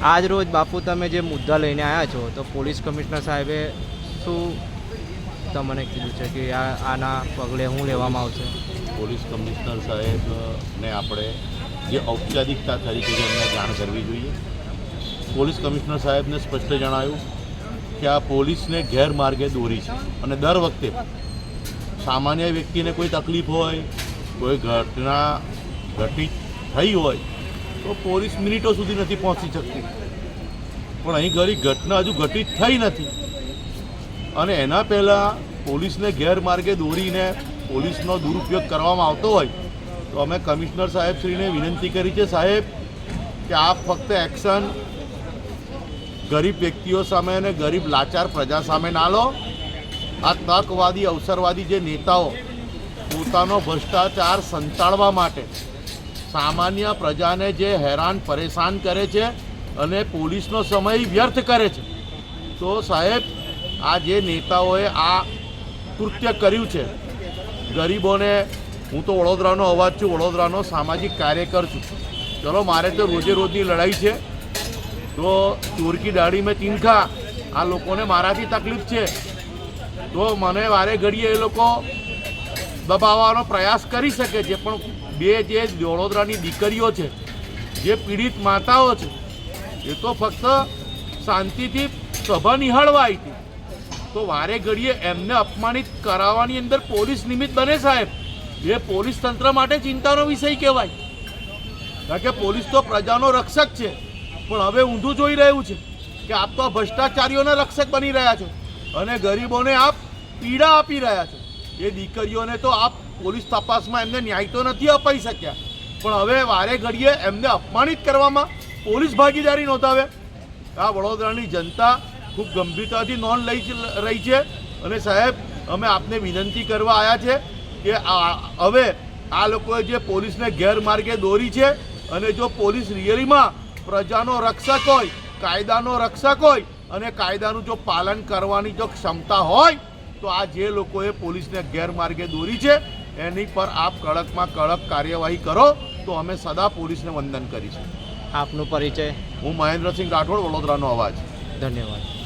આજ રોજ બાપુ તમે જે મુદ્દા લઈને આવ્યા છો, તો પોલીસ કમિશનર સાહેબે શું તમને કીધું છે કે આ આના પગલે હું લેવામાં આવશે? પોલીસ કમિશનર સાહેબને આપણે જે ઔપચારિકતા તરીકે એમને જાણ કરવી જોઈએ. પોલીસ કમિશનર સાહેબને સ્પષ્ટ જણાવ્યું કે આ પોલીસને ગેરમાર્ગે દોરી છે અને દર વખતે સામાન્ય વ્યક્તિને કોઈ તકલીફ હોય, કોઈ ઘટના ઘટિત થઈ હોય તો પોલીસ મિનિટો સુધી નથી પહોંચી શકતી. પણ અહીં ઘણી ઘટના હજુ ઘટિત થઈ નથી. અને એના પહેલાં પોલીસને ગેરમાર્ગે દોરીને પોલીસનો દુરુપયોગ કરવામાં આવતો હોય, તો અમે કમિશનર સાહેબશ્રીને વિનંતી કરી છે સાહેબ, કે આપ ફક્ત એક્શન, ગરીબ વ્યક્તિઓ સામે અને ગરીબ લાચાર પ્રજા સામે ના લો. આ તકવાદી અવસરવાદી જે નેતાઓ પોતાનો ભ્રષ્ટાચાર સંતાડવા માટે સામાન્ય પ્રજાને જે હેરાન, પરેશાન કરે છે અને પોલીસનો સમય વ્યર્થ કરે છે. તો સાહેબ, આ જે નેતાઓએ આ કૃત્ય કર્યું છે, ગરીબોને, હું તો વડોદરાનો અવાજ છું, વડોદરાનો સામાજિક કાર્યકર છું. ચલો, મારે તો રોજે રોજની લડાઈ છે. તો ચોરકી દાઢી મેં તીનખા, આ લોકોને મારાથી તકલીફ છે. તો મને વારે ઘડીએ એ લોકો દબાવવાનો પ્રયાસ કરી શકે છે, પણ બે જે વડોદરાની દીકરીઓ છે, જે પીડિત માતાઓ છે, એ તો ફક્ત શાંતિથી સભા નિહાળવા આવી હતી તો વારે ઘડીએ એમને અપમાનિત કરાવવાની અંદર પોલીસ નિમિત્ત બને સાહેબ. એ પોલીસ તંત્ર માટે ચિંતાનો વિષય કહેવાય. કારણ કે પોલીસ તો પ્રજાનો રક્ષક છે. પણ હવે ઊંધું જોઈ રહ્યું છે કે આપ તો ભ્રષ્ટાચારીઓના રક્ષક બની રહ્યા છો અને ગરીબોને આપ પીડા આપી રહ્યા છો. એ દીકરીઓને તો આપ પોલીસ તપાસમાં એમને ન્યાય તો નથી અપાઈ શક્યા. પણ હવે વારે ઘડીએ એમને અપમાનિત કરવામાં પોલીસ ભાગીદારી નોંધાવે. આ વડોદરાની જનતા ખૂબ ગંભીરતાથી નોંધ લઈ રહી છે. અને સાહેબ, અમે આપને વિનંતી કરવા આવ્યા છે કે હવે આ લોકોએ જે પોલીસને ગેરમાર્ગે દોરી છે અને જો પોલીસ રિયલીમાં પ્રજાનો રક્ષક હોય, કાયદાનો રક્ષક હોય અને કાયદાનું જો પાલન કરવાની જો ક્ષમતા હોય, તો આ જે લોકોએ પોલીસને ગેરમાર્ગે દોરી છે એની પર આપ કડકમાં કડક કાર્યવાહી કરો તો અમે સદા પોલીસને વંદન કરીશું. આપનો પરિચય. હું મહેન્દ્રસિંહ રાઠોડ વડોદરાનો અવાજ. ધન્યવાદ.